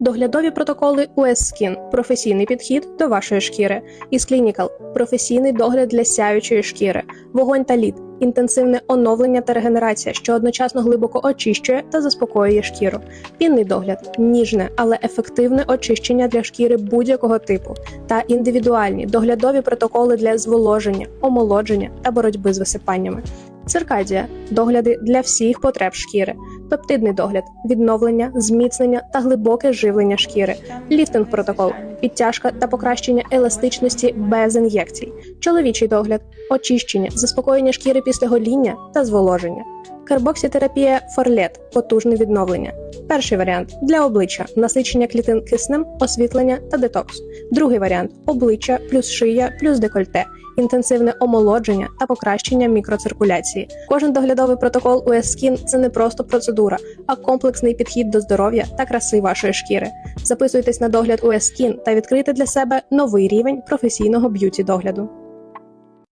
Доглядові протоколи US Skin – професійний підхід до вашої шкіри. Із Clinical – професійний догляд для сяючої шкіри. Вогонь та лід – інтенсивне оновлення та регенерація, що одночасно глибоко очищує та заспокоює шкіру. Пінний догляд – ніжне, але ефективне очищення для шкіри будь-якого типу. Та індивідуальні доглядові протоколи для зволоження, омолодження та боротьби з висипаннями. Циркадія догляди для всіх потреб шкіри, пептидний догляд, відновлення, зміцнення та глибоке живлення шкіри, ліфтинг протокол, підтяжка та покращення еластичності без ін'єкцій, чоловічий догляд, очищення, заспокоєння шкіри після гоління та зволоження. Карбоксітерапія Форлет потужне відновлення. Перший варіант для обличчя насичення клітин киснем, освітлення та детокс. Другий варіант обличчя плюс шия плюс декольте, інтенсивне омолодження та покращення мікроциркуляції. Кожен доглядовий протокол US Skin – це не просто процедура, а комплексний підхід до здоров'я та краси вашої шкіри. Записуйтесь на догляд US Skin та відкрийте для себе новий рівень професійного б'юті догляду.